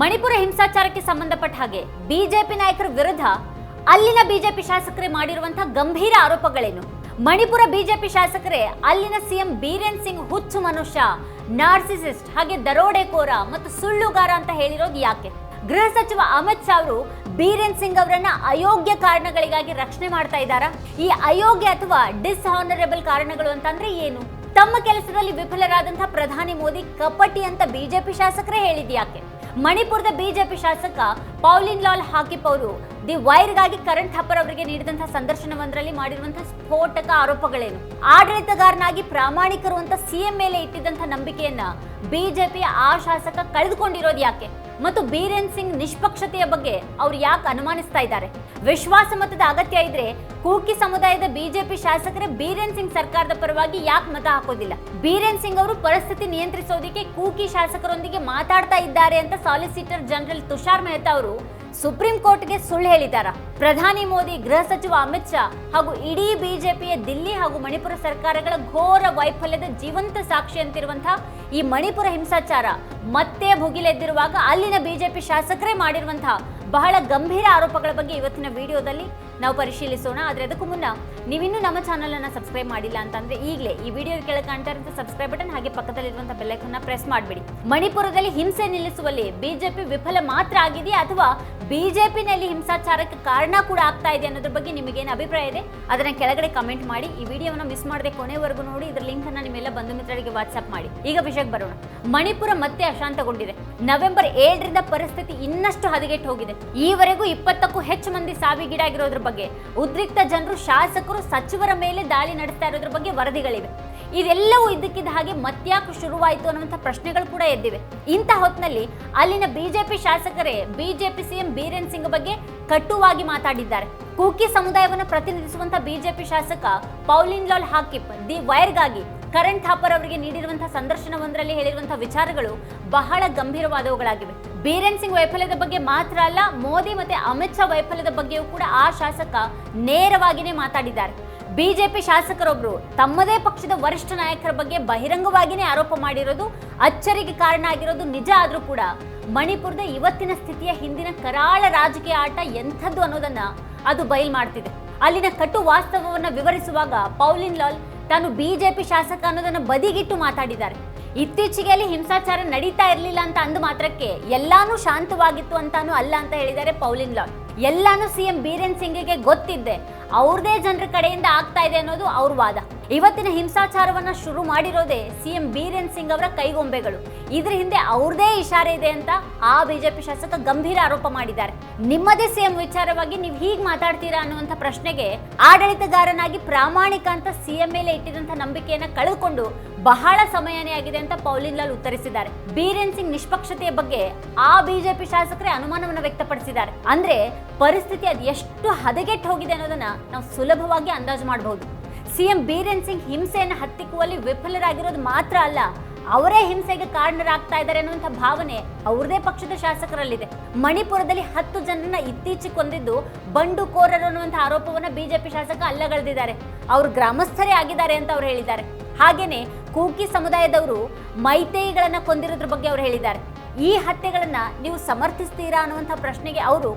ಮಣಿಪುರ ಹಿಂಸಾಚಾರಕ್ಕೆ ಸಂಬಂಧಪಟ್ಟ ಹಾಗೆ ಬಿಜೆಪಿ ನಾಯಕರ ವಿರುದ್ಧ ಅಲ್ಲಿನ ಬಿಜೆಪಿ ಶಾಸಕರೇ ಮಾಡಿರುವಂತಹ ಗಂಭೀರ ಆರೋಪಗಳೇನು? ಮಣಿಪುರ ಬಿಜೆಪಿ ಶಾಸಕರೇ, ಅಲ್ಲಿನ ಸಿಎಂ ಬೀರೇನ್ ಸಿಂಗ್ ಹುಚ್ಚು ಮನುಷ್ಯ, ನಾರ್ಸಿಸಿಸ್ಟ್, ಹಾಗೆ ದರೋಡೆಕೋರ ಮತ್ತು ಸುಳ್ಳುಗಾರ ಅಂತ ಹೇಳಿರೋದು ಯಾಕೆ? ಗೃಹ ಸಚಿವ ಅಮಿತ್ ಶಾ ಅವರು ಬೀರೇನ್ ಸಿಂಗ್ ಅವರನ್ನ ಅಯೋಗ್ಯ ಕಾರಣಗಳಿಗಾಗಿ ರಕ್ಷಣೆ ಮಾಡ್ತಾ ಇದ್ದಾರಾ? ಈ ಅಯೋಗ್ಯ ಅಥವಾ ಡಿಸ್ಹಾನರೇಬಲ್ ಕಾರಣಗಳು ಅಂತಂದ್ರೆ ಏನು? ತಮ್ಮ ಕೆಲಸದಲ್ಲಿ ವಿಫಲರಾದಂತಹ ಪ್ರಧಾನಿ ಮೋದಿ ಕಪಟಿ ಅಂತ ಬಿಜೆಪಿ ಶಾಸಕರೇ ಹೇಳಿದ್ಯಾಕೆ ಮಣಿಪುರದ ಬಿಜೆಪಿ ಶಾಸಕ ಪೌಲಿನ್ ಲಾಲ್ ಹಾಕಿಪ್ ಅವರು ದಿ ವೈರ್ಗಾಗಿ ಕರಣ್ ಥಾಪರ್ ಅವರಿಗೆ ನೀಡಿದಂತಹ ಸಂದರ್ಶನವೊಂದರಲ್ಲಿ ಮಾಡಿರುವಂತಹ ಸ್ಫೋಟಕ ಆರೋಪಗಳೇನು? ಆಡಳಿತಗಾರನಾಗಿ ಪ್ರಾಮಾಣಿಕರು ಅಂತ ಸಿಎಂ ಮೇಲೆ ಇಟ್ಟಿದ್ದಂತಹ ನಂಬಿಕೆಯನ್ನ ಬಿಜೆಪಿ ಆ ಶಾಸಕ ಕಳೆದುಕೊಂಡಿರೋದು ಯಾಕೆ? ಮತ್ತು ಬೀರೇನ್ ಸಿಂಗ್ ನಿಷ್ಪಕ್ಷತೆಯ ಬಗ್ಗೆ ಅವ್ರು ಯಾಕೆ ಅನುಮಾನಿಸ್ತಾ ಇದ್ದಾರೆ? ವಿಶ್ವಾಸ ಮತದ ಅಗತ್ಯ ಇದ್ರೆ ಕೂಕಿ ಸಮುದಾಯದ ಬಿಜೆಪಿ ಶಾಸಕರೇ ಬೀರೇನ್ ಸಿಂಗ್ ಸರ್ಕಾರದ ಪರವಾಗಿ ಯಾಕೆ ಮತ ಹಾಕೋದಿಲ್ಲ? ಬೀರೇನ್ ಸಿಂಗ್ ಅವರು ಪರಿಸ್ಥಿತಿ ನಿಯಂತ್ರಿಸೋದಿಕ್ಕೆ ಕೂಕಿ ಶಾಸಕರೊಂದಿಗೆ ಮಾತಾಡ್ತಾ ಇದ್ದಾರೆ ಅಂತ ಸಾಲಿಸಿಟರ್ ಜನರಲ್ ತುಷಾರ್ ಮೆಹ್ತಾ ಅವರು ಸುಪ್ರೀಂ ಕೋರ್ಟ್ಗೆ ಸುಳ್ಳು ಹೇಳಿದಾರ ಪ್ರಧಾನಿ ಮೋದಿ, ಗೃಹ ಸಚಿವ ಅಮಿತ್ ಶಾ ಹಾಗೂ ಇಡೀ ಬಿಜೆಪಿಯ ದಿಲ್ಲಿ ಹಾಗೂ ಮಣಿಪುರ ಸರ್ಕಾರಗಳ ಘೋರ ವೈಫಲ್ಯದ ಜೀವಂತ ಸಾಕ್ಷಿ ಅಂತಿರುವಂತಹ ಈ ಮಣಿಪುರ ಹಿಂಸಾಚಾರ ಮತ್ತೆ ಭುಗಿಲೆದ್ದಿರುವಾಗ ಅಲ್ಲಿನ ಬಿಜೆಪಿ ಶಾಸಕರೇ ಮಾಡಿರುವಂತಹ ಬಹಳ ಗಂಭೀರ ಆರೋಪಗಳ ಬಗ್ಗೆ ಇವತ್ತಿನ ವಿಡಿಯೋದಲ್ಲಿ ನಾವು ಪರಿಶೀಲಿಸೋಣ, ಆದ್ರೆ ಅದಕ್ಕೂ ಮುನ್ನ ನೀವಿನ್ನೂ ನಮ್ಮ ಚಾನಲನ್ನು ಸಬ್ಸ್ಕ್ರೈಬ್ ಮಾಡಿಲ್ಲ ಅಂತಂದ್ರೆ ಈಗಲೇ ಈ ವಿಡಿಯೋ ಕೆಳಗೆ ಕಾಣ್ತಾ ಇರುವಂತಹ ಸಬ್ಸ್ಕ್ರೈಬ್ ಬಟನ್ ಹಾಗೆ ಪಕ್ಕದಲ್ಲಿರುವಂತಹ ಬೆಲ್ಲೈಕನ್ನ ಪ್ರೆಸ್ ಮಾಡಿಬಿಡಿ. ಮಣಿಪುರದಲ್ಲಿ ಹಿಂಸೆ ನಿಲ್ಲಿಸುವಲ್ಲಿ ಬಿಜೆಪಿ ವಿಫಲ ಮಾತ್ರ ಆಗಿದೆಯಾ ಅಥವಾ ಬಿಜೆಪಿನಲ್ಲಿ ಹಿಂಸಾಚಾರಕ್ಕೆ ಕಾರಣ ಕೂಡ ಆಗ್ತಾ ಇದೆ ಅನ್ನೋದ್ರ ಬಗ್ಗೆ ನಿಮಗೇನು ಅಭಿಪ್ರಾಯ ಇದೆ? ಅದನ್ನ ಕೆಳಗಡೆ ಕಮೆಂಟ್ ಮಾಡಿ. ಈ ವಿಡಿಯೋವನ್ನು ಮಿಸ್ ಮಾಡದೆ ಕೊನೆವರೆಗೂ ನೋಡಿ. ಇದರ ಲಿಂಕ್ ಅನ್ನ ನಿಮ್ಮೆಲ್ಲ ಬಂಧು ಮಿತ್ರರಿಗೆ ವಾಟ್ಸ್ಆಪ್ ಮಾಡಿ. ಈಗ ವಿಷಯಕ್ಕೆ ಬರೋಣ. ಮಣಿಪುರ ಮತ್ತೆ ಅಶಾಂತಗೊಂಡಿದೆ. ನವೆಂಬರ್ ಏಳರಿಂದ ಪರಿಸ್ಥಿತಿ ಇನ್ನಷ್ಟು ಹದಗೆಟ್ಟು ಹೋಗಿದೆ. ಈವರೆಗೂ ಇಪ್ಪತ್ತಕ್ಕೂ ಹೆಚ್ಚು ಮಂದಿ ಸಾವಿಗೀಡಾಗಿರೋದ್ರ ಬಗ್ಗೆ ಉದ್ರಿಕ್ತ ಜನರು, ಶಾಸಕರು, ಸಚಿವರ ಮೇಲೆ ದಾಳಿ ನಡೆಸ್ತಾ ಇರೋದ್ರ ಬಗ್ಗೆ ವರದಿಗಳಿವೆ. ಇದೆಲ್ಲವೂ ಇದ್ದಕ್ಕಿದ್ದ ಹಾಗೆ ಮತ್ಯಾಕೆ ಶುರುವಾಯಿತು ಅನ್ನುವಂಥ ಪ್ರಶ್ನೆಗಳು ಕೂಡ ಎದ್ದಿವೆ. ಇಂಥ ಹೊತ್ತಿನಲ್ಲಿ ಅಲ್ಲಿನ ಬಿಜೆಪಿ ಶಾಸಕರೇ, ಬಿಜೆಪಿ ಸಿಎಂ ಬೀರೇನ್ ಸಿಂಗ್ ಬಗ್ಗೆ ಕಟುವಾಗಿ ಮಾತಾಡಿದ್ದಾರೆ. ಕೂಕಿ ಸಮುದಾಯವನ್ನು ಪ್ರತಿನಿಧಿಸುವಂತಹ ಬಿಜೆಪಿ ಶಾಸಕ ಪೌಲಿನ್ ಲಾಲ್ ಹಾಕಿಪ್, ದಿ ವೈರ್ಗಾಗಿ ಕರಣ್ ಥಾಪರ್ ಅವರಿಗೆ ನೀಡಿರುವಂತಹ ಸಂದರ್ಶನವೊಂದರಲ್ಲಿ ಹೇಳಿರುವಂತಹ ವಿಚಾರಗಳು ಬಹಳ ಗಂಭೀರವಾದವುಗಳಾಗಿವೆ. ಬೀರೇನ್ ಸಿಂಗ್ ವೈಫಲ್ಯದ ಬಗ್ಗೆ ಮಾತ್ರ ಅಲ್ಲ, ಮೋದಿ ಮತ್ತೆ ಅಮಿತ್ ಶಾ ವೈಫಲ್ಯದ ಬಗ್ಗೆಯೂ ಕೂಡ ಆ ಶಾಸಕ ನೇರವಾಗಿಯೇ ಮಾತಾಡಿದ್ದಾರೆ. ಬಿಜೆಪಿ ಶಾಸಕರೊಬ್ಬರು ತಮ್ಮದೇ ಪಕ್ಷದ ವರಿಷ್ಠ ನಾಯಕರ ಬಗ್ಗೆ ಬಹಿರಂಗವಾಗಿಯೇ ಆರೋಪ ಮಾಡಿರೋದು, ಅಚ್ಚರಿಗೆ ಕಾರಣ ಆಗಿರೋದು ನಿಜ ಆದರೂ ಕೂಡ ಮಣಿಪುರದ ಇವತ್ತಿನ ಸ್ಥಿತಿಯ ಹಿಂದಿನ ಕರಾಳ ರಾಜಕೀಯ ಆಟ ಎಂಥದ್ದು ಅನ್ನೋದನ್ನ ಅದು ಬಯಲು ಮಾಡ್ತಿದೆ. ಅಲ್ಲಿನ ಕಟು ವಾಸ್ತವವನ್ನು ವಿವರಿಸುವಾಗ ಪೌಲಿನ್ ಲಾಲ್ ತಾನು ಬಿಜೆಪಿ ಶಾಸಕ ಅನ್ನೋದನ್ನ ಬದಿಗಿಟ್ಟು ಮಾತಾಡಿದ್ದಾರೆ. ಇತ್ತೀಚೆಗೆ ಅಲ್ಲಿ ಹಿಂಸಾಚಾರ ನಡೀತಾ ಇರಲಿಲ್ಲ ಅಂತ ಅಂದು ಮಾತ್ರಕ್ಕೆ ಎಲ್ಲಾನು ಶಾಂತವಾಗಿತ್ತು ಅಂತಾನು ಅಲ್ಲ ಅಂತ ಹೇಳಿದ್ದಾರೆ ಪೌಲಿನ್ ಲಾಲ್. ಎಲ್ಲಾನು ಸಿಎಂ ಬೀರೇನ್ ಸಿಂಗ್ಗೆ ಗೊತ್ತಿದ್ದೆ. ಅವ್ರದೇ ಜನರ ಕಡೆಯಿಂದ ಆಗ್ತಾ ಇದೆ ಅನ್ನೋದು ಅವ್ರ ವಾದ. ಇವತ್ತಿನ ಹಿಂಸಾಚಾರವನ್ನ ಶುರು ಮಾಡಿರೋದೇ ಸಿಎಂ ಬೀರೇನ್ ಸಿಂಗ್ ಅವರ ಕೈಗೊಂಬೆಗಳು. ಇದ್ರ ಹಿಂದೆ ಅವ್ರದೇ ಇಶಾರೆ ಇದೆ ಅಂತ ಆ ಬಿಜೆಪಿ ಶಾಸಕ ಗಂಭೀರ ಆರೋಪ ಮಾಡಿದ್ದಾರೆ. ನಿಮ್ಮದೇ ಸಿಎಂ ವಿಚಾರವಾಗಿ ನೀವು ಹೀಗ್ ಮಾತಾಡ್ತೀರಾ ಅನ್ನುವಂಥ ಪ್ರಶ್ನೆಗೆ ಆಡಳಿತಗಾರನಾಗಿ ಪ್ರಾಮಾಣಿಕ ಅಂತ ಸಿಎಂ ಮೇಲೆ ಇಟ್ಟಿದಂತ ನಂಬಿಕೆಯನ್ನ ಕಳೆದುಕೊಂಡು ಬಹಳ ಸಮಯನೇ ಆಗಿದೆ ಅಂತ ಪೌಲಿನ್ ಲಾಲ್ ಉತ್ತರಿಸಿದ್ದಾರೆ. ಬೀರೇನ್ ಸಿಂಗ್ ನಿಷ್ಪಕ್ಷತೆಯ ಬಗ್ಗೆ ಆ ಬಿಜೆಪಿ ಶಾಸಕರೇ ಅನುಮಾನವನ್ನು ವ್ಯಕ್ತಪಡಿಸಿದ್ದಾರೆ. ಅಂದ್ರೆ ಪರಿಸ್ಥಿತಿ ಅದು ಎಷ್ಟು ಹದಗೆಟ್ಟು ಹೋಗಿದೆ ಅನ್ನೋದನ್ನ ನಾವು ಸುಲಭವಾಗಿ ಅಂದಾಜು ಮಾಡಬಹುದು. ಸಿಎಂ ಬೀರೇನ್ ಸಿಂಗ್ ಹಿಂಸೆಯನ್ನು ಹತ್ತಿಕ್ಕುವಲ್ಲಿ ವಿಫಲರಾಗಿರೋದು ಮಾತ್ರ ಅಲ್ಲ, ಅವರೇ ಹಿಂಸೆಗೆ ಕಾರಣರಾಗ್ತಾ ಇದ್ದಾರೆ ಅನ್ನುವಂಥ ಭಾವನೆ ಅವ್ರದೇ ಪಕ್ಷದ ಶಾಸಕರಲ್ಲಿದೆ. ಮಣಿಪುರದಲ್ಲಿ ಹತ್ತು ಜನರನ್ನ ಇತ್ತೀಚೆಗೆ ಕೊಂದಿದ್ದು ಬಂಡುಕೋರರು ಅನ್ನುವಂಥ ಆರೋಪವನ್ನ ಬಿಜೆಪಿ ಶಾಸಕ ಅಲ್ಲಗಳೆದಿದ್ದಾರೆ. ಅವರು ಗ್ರಾಮಸ್ಥರೇ ಆಗಿದ್ದಾರೆ ಅಂತ ಅವ್ರು ಹೇಳಿದ್ದಾರೆ. ಹಾಗೇನೆ ಕೂಕಿ ಸಮುದಾಯದವರು ಮೈತೇಯಿಗಳನ್ನ ಕೊಂದಿರೋದ್ರ ಬಗ್ಗೆ ಅವ್ರು ಹೇಳಿದ್ದಾರೆ. ಈ ಹತ್ಯೆಗಳನ್ನ ನೀವು ಸಮರ್ಥಿಸ್ತೀರಾ ಅನ್ನುವಂಥ ಪ್ರಶ್ನೆಗೆ ಅವರು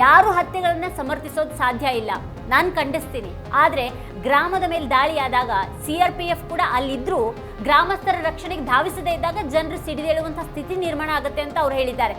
ಯಾರು ಹತ್ಯೆಗಳನ್ನ ಸಮರ್ಥಿಸೋದು ಸಾಧ್ಯ ಇಲ್ಲ. ನಾನು ಖಂಡಿಸ್ತೀನಿ. ಆದರೆ ಗ್ರಾಮದ ಮೇಲೆ ದಾಳಿಯಾದಾಗ ಸಿ ಆರ್ ಪಿ ಎಫ್ ಕೂಡ ಅಲ್ಲಿದ್ರೂ ಗ್ರಾಮಸ್ಥರ ರಕ್ಷಣೆಗೆ ಧಾವಿಸದೇ ಇದ್ದಾಗ ಜನರು ಸಿಡಿದೇಳುವಂಥ ಸ್ಥಿತಿ ನಿರ್ಮಾಣ ಆಗುತ್ತೆ ಅಂತ ಅವ್ರು ಹೇಳಿದ್ದಾರೆ.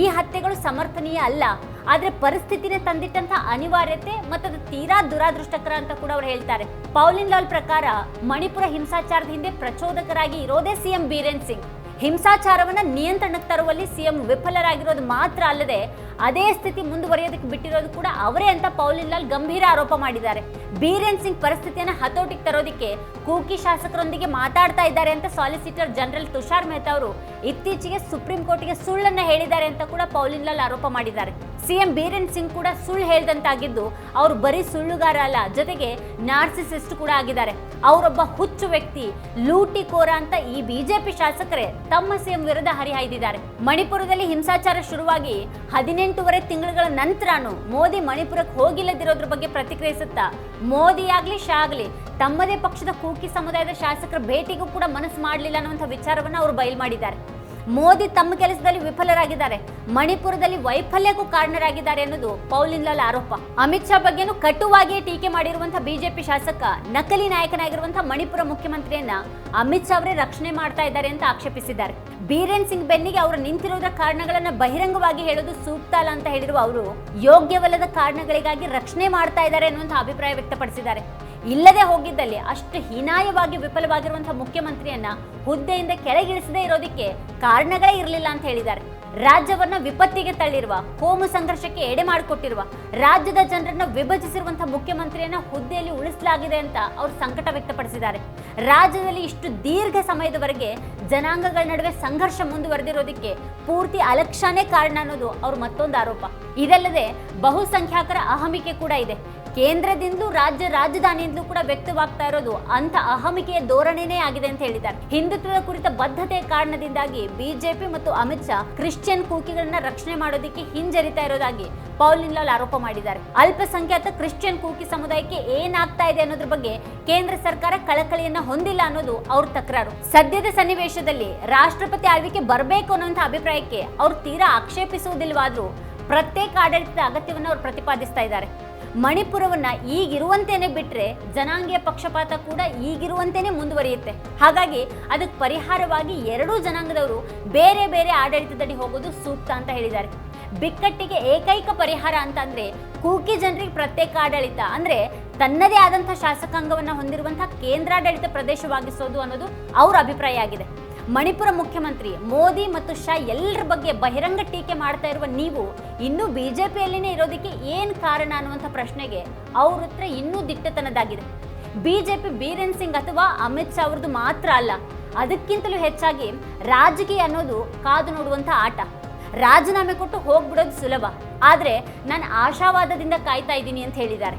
ಈ ಹತ್ಯೆಗಳು ಸಮರ್ಥನೀಯ ಅಲ್ಲ. ಆದ್ರೆ ಪರಿಸ್ಥಿತಿನೇ ತಂದಿಟ್ಟಂತ ಅನಿವಾರ್ಯತೆ ಮತ್ತು ಅದು ತೀರಾ ದುರಾದೃಷ್ಟಕರ ಅಂತ ಕೂಡ ಅವ್ರು ಹೇಳ್ತಾರೆ. ಪೌಲಿನ್ ಲಾಲ್ ಪ್ರಕಾರ ಮಣಿಪುರ ಹಿಂಸಾಚಾರದ ಹಿಂದೆ ಪ್ರಚೋದಕರಾಗಿ ಇರೋದೇ ಸಿಎಂ ಬೀರೇನ್ ಸಿಂಗ್. ಹಿಂಸಾಚಾರವನ್ನ ನಿಯಂತ್ರಣಕ್ಕೆ ತರುವಲ್ಲಿ ಸಿಎಂ ವಿಫಲರಾಗಿರೋದು ಮಾತ್ರ ಅಲ್ಲದೆ ಅದೇ ಸ್ಥಿತಿ ಮುಂದುವರಿಯೋದಕ್ಕೆ ಬಿಟ್ಟಿರೋದು ಕೂಡ ಅವರೇ ಅಂತ ಪೌಲಿನ್ ಲಾಲ್ ಗಂಭೀರ ಆರೋಪ ಮಾಡಿದ್ದಾರೆ. ಬೀರೇನ್ ಸಿಂಗ್ ಪರಿಸ್ಥಿತಿಯನ್ನು ಹತೋಟಿಗೆ ತರೋದಕ್ಕೆ ಕೂಕಿ ಶಾಸಕರೊಂದಿಗೆ ಮಾತಾಡ್ತಾ ಇದ್ದಾರೆ ಅಂತ ಸಾಲಿಸಿಟರ್ ಜನರಲ್ ತುಷಾರ್ ಮೆಹ್ತಾ ಅವರು ಇತ್ತೀಚೆಗೆ ಸುಪ್ರೀಂ ಕೋರ್ಟ್ಗೆ ಸುಳ್ಳನ್ನ ಹೇಳಿದ್ದಾರೆ ಅಂತ ಕೂಡ ಪೌಲಿನ್ ಲಾಲ್ ಆರೋಪ ಮಾಡಿದ್ದಾರೆ. ಸಿಎಂ ಬೀರೇನ್ ಸಿಂಗ್ ಕೂಡ ಸುಳ್ಳು ಹೇಳ್ದಂತಾಗಿದ್ದು ಅವರು ಬರೀ ಸುಳ್ಳುಗಾರ ಅಲ್ಲ, ಜೊತೆಗೆ ನಾರ್ಸಿಸಿಸ್ಟ್ ಕೂಡ ಆಗಿದ್ದಾರೆ. ಅವರೊಬ್ಬ ಹುಚ್ಚು ವ್ಯಕ್ತಿ, ಲೂಟಿಕೋರ ಅಂತ ಈ ಬಿಜೆಪಿ ಶಾಸಕರೇ ತಮ್ಮ ಸಿಎಂ ವಿರುದ್ಧ ಹರಿಹಾಯ್ದಿದ್ದಾರೆ. ಮಣಿಪುರದಲ್ಲಿ ಹಿಂಸಾಚಾರ ಶುರುವಾಗಿ ಹದಿನೆಂಟೂವರೆ ತಿಂಗಳುಗಳ ನಂತರನೂ ಮೋದಿ ಮಣಿಪುರಕ್ಕೆ ಹೋಗಿಲ್ಲದಿರೋದ್ರ ಬಗ್ಗೆ ಪ್ರತಿಕ್ರಿಯಿಸುತ್ತಾ, ಮೋದಿ ಆಗ್ಲಿ, ಶಾ ಆಗ್ಲಿ, ತಮ್ಮದೇ ಪಕ್ಷದ ಕೂಕಿ ಸಮುದಾಯದ ಶಾಸಕರ ಭೇಟಿಗೂ ಕೂಡ ಮನಸ್ಸು ಮಾಡಲಿಲ್ಲ ಅನ್ನುವಂಥ ವಿಚಾರವನ್ನು ಅವರು ಬಯಲು ಮಾಡಿದ್ದಾರೆ. ಮೋದಿ ತಮ್ಮ ಕೆಲಸದಲ್ಲಿ ವಿಫಲರಾಗಿದ್ದಾರೆ. ಮಣಿಪುರದಲ್ಲಿ ವೈಫಲ್ಯಕ್ಕೂ ಕಾರಣರಾಗಿದ್ದಾರೆ ಅನ್ನೋದು ಪೌಲಿನ್ ಲಾಲ್ ಆರೋಪ. ಅಮಿತ್ ಶಾ ಬಗ್ಗೆನೂ ಕಟುವಾಗಿಯೇ ಟೀಕೆ ಮಾಡಿರುವಂತಹ ಬಿಜೆಪಿ ಶಾಸಕ, ನಕಲಿ ನಾಯಕನಾಗಿರುವಂತಹ ಮಣಿಪುರ ಮುಖ್ಯಮಂತ್ರಿಯನ್ನ ಅಮಿತ್ ಶಾ ಅವರೇ ರಕ್ಷಣೆ ಮಾಡ್ತಾ ಇದ್ದಾರೆ ಅಂತ ಆಕ್ಷೇಪಿಸಿದ್ದಾರೆ. ಬೀರೇನ್ ಸಿಂಗ್ ಬೆನ್ನಿಗೆ ಅವರು ನಿಂತಿರುವುದರ ಕಾರಣಗಳನ್ನ ಬಹಿರಂಗವಾಗಿ ಹೇಳೋದು ಸೂಕ್ತ ಅಲ್ಲ ಅಂತ ಹೇಳಿರುವ ಅವರು ಯೋಗ್ಯವಲ್ಲದ ಕಾರಣಗಳಿಗಾಗಿ ರಕ್ಷಣೆ ಮಾಡ್ತಾ ಇದ್ದಾರೆ ಅನ್ನುವಂತಹ ಅಭಿಪ್ರಾಯ ವ್ಯಕ್ತಪಡಿಸಿದ್ದಾರೆ. ಇಲ್ಲದೆ ಹೋಗಿದ್ದಲ್ಲಿ ಅಷ್ಟು ಹೀನಾಯವಾಗಿ ವಿಫಲವಾಗಿರುವಂತಹ ಮುಖ್ಯಮಂತ್ರಿಯನ್ನ ಹುದ್ದೆಯಿಂದ ಕೆಳಗಿಳಿಸದೆ ಇರೋದಕ್ಕೆ ಕಾರಣಗಳೇ ಇರಲಿಲ್ಲ ಅಂತ ಹೇಳಿದ್ದಾರೆ. ರಾಜ್ಯವನ್ನ ವಿಪತ್ತಿಗೆ ತಳ್ಳಿರುವ, ಕೋಮು ಸಂಘರ್ಷಕ್ಕೆ ಎಡೆ ಮಾಡಿಕೊಟ್ಟಿರುವ, ರಾಜ್ಯದ ಜನರನ್ನ ವಿಭಜಿಸಿರುವಂತಹ ಮುಖ್ಯಮಂತ್ರಿಯನ್ನ ಹುದ್ದೆಯಲ್ಲಿ ಉಳಿಸಲಾಗಿದೆ ಅಂತ ಅವರು ಸಂಕಟ ವ್ಯಕ್ತಪಡಿಸಿದ್ದಾರೆ. ರಾಜ್ಯದಲ್ಲಿ ಇಷ್ಟು ದೀರ್ಘ ಸಮಯದವರೆಗೆ ಜನಾಂಗಗಳ ನಡುವೆ ಸಂಘರ್ಷ ಮುಂದುವರೆದಿರೋದಕ್ಕೆ ಪೂರ್ತಿ ಅಲಕ್ಷ್ಯನೇ ಕಾರಣ ಅನ್ನೋದು ಅವ್ರ ಮತ್ತೊಂದು ಆರೋಪ. ಇದಲ್ಲದೆ ಬಹುಸಂಖ್ಯಾತರ ಅಹಮಿಕೆ ಕೂಡ ಇದೆ. ಕೇಂದ್ರದಿಂದಲೂ ರಾಜ್ಯ ರಾಜಧಾನಿಯಿಂದಲೂ ಕೂಡ ವ್ಯಕ್ತವಾಗ್ತಾ ಇರೋದು ಅಂತ ಅಹಮಿಕೆಯ ಧೋರಣೆನೇ ಆಗಿದೆ ಅಂತ ಹೇಳಿದ್ದಾರೆ. ಹಿಂದುತ್ವದ ಕುರಿತ ಬದ್ಧತೆ ಕಾರಣದಿಂದಾಗಿ ಬಿಜೆಪಿ ಮತ್ತು ಅಮಿತ್ ಶಾ ಕ್ರಿಶ್ಚಿಯನ್ ಕೂಕಿಗಳನ್ನ ರಕ್ಷಣೆ ಮಾಡೋದಕ್ಕೆ ಹಿಂಜರಿತಾ ಇರೋದಾಗಿ ಪೌಲಿನ್ ಲಾಲ್ ಆರೋಪ ಮಾಡಿದ್ದಾರೆ. ಅಲ್ಪಸಂಖ್ಯಾತ ಕ್ರಿಶ್ಚಿಯನ್ ಕೂಕಿ ಸಮುದಾಯಕ್ಕೆ ಏನಾಗ್ತಾ ಇದೆ ಅನ್ನೋದ್ರ ಬಗ್ಗೆ ಕೇಂದ್ರ ಸರ್ಕಾರ ಕಳಕಳಿಯನ್ನ ಹೊಂದಿಲ್ಲ ಅನ್ನೋದು ಅವ್ರ ತಕರಾರು. ಸದ್ಯದ ಸನ್ನಿವೇಶದಲ್ಲಿ ರಾಷ್ಟ್ರಪತಿ ಆಳ್ವಿಕೆ ಬರಬೇಕು ಅನ್ನುವಂಥ ಅಭಿಪ್ರಾಯಕ್ಕೆ ಅವ್ರು ತೀರಾ ಆಕ್ಷೇಪಿಸುವುದಿಲ್ವಾದ್ರೂ ಪ್ರತ್ಯೇಕ ಆಡಳಿತದ ಅಗತ್ಯವನ್ನು ಅವರು ಪ್ರತಿಪಾದಿಸ್ತಾ ಇದ್ದಾರೆ. ಮಣಿಪುರವನ್ನ ಈಗಿರುವಂತೇನೆ ಬಿಟ್ರೆ ಜನಾಂಗೀಯ ಪಕ್ಷಪಾತ ಕೂಡ ಈಗಿರುವಂತೇನೆ ಮುಂದುವರಿಯುತ್ತೆ. ಹಾಗಾಗಿ ಅದಕ್ಕೆ ಪರಿಹಾರವಾಗಿ ಎರಡೂ ಜನಾಂಗದವರು ಬೇರೆ ಬೇರೆ ಆಡಳಿತದಡಿ ಹೋಗೋದು ಸೂಕ್ತ ಅಂತ ಹೇಳಿದ್ದಾರೆ. ಬಿಕ್ಕಟ್ಟಿಗೆ ಏಕೈಕ ಪರಿಹಾರ ಅಂತ ಅಂದ್ರೆ ಕೂಕಿ ಜನರಿಗೆ ಪ್ರತ್ಯೇಕ ಆಡಳಿತ, ಅಂದ್ರೆ ತನ್ನದೇ ಆದಂತಹ ಶಾಸಕಾಂಗವನ್ನ ಹೊಂದಿರುವಂತಹ ಕೇಂದ್ರಾಡಳಿತ ಪ್ರದೇಶವಾಗಿಸೋದು ಅನ್ನೋದು ಅವ್ರ ಅಭಿಪ್ರಾಯ ಆಗಿದೆ. ಮಣಿಪುರ ಮುಖ್ಯಮಂತ್ರಿ ಮೋದಿ ಮತ್ತು ಶಾ ಎಲ್ಲರ ಬಗ್ಗೆ ಬಹಿರಂಗ ಟೀಕೆ ಮಾಡ್ತಾ ಇರುವ ನೀವು ಇನ್ನೂ ಬಿಜೆಪಿಯಲ್ಲಿನೇ ಇರೋದಕ್ಕೆ ಏನು ಕಾರಣ ಅನ್ನುವಂಥ ಪ್ರಶ್ನೆಗೆ ಅವ್ರ ಹತ್ರ ಇನ್ನೂ ದಿಟ್ಟತನದಾಗಿದೆ. ಬಿಜೆಪಿ ಬೀರೇನ್ ಸಿಂಗ್ ಅಥವಾ ಅಮಿತ್ ಶಾ ಅವ್ರದ್ದು ಮಾತ್ರ ಅಲ್ಲ, ಅದಕ್ಕಿಂತಲೂ ಹೆಚ್ಚಾಗಿ ರಾಜಕೀಯ ಅನ್ನೋದು ಕಾದು ನೋಡುವಂಥ ಆಟ. ರಾಜೀನಾಮೆ ಕೊಟ್ಟು ಹೋಗ್ಬಿಡೋದು ಸುಲಭ. ಆದರೆ ನಾನು ಆಶಾವಾದದಿಂದ ಕಾಯ್ತಾ ಇದ್ದೀನಿ ಅಂತ ಹೇಳಿದ್ದಾರೆ.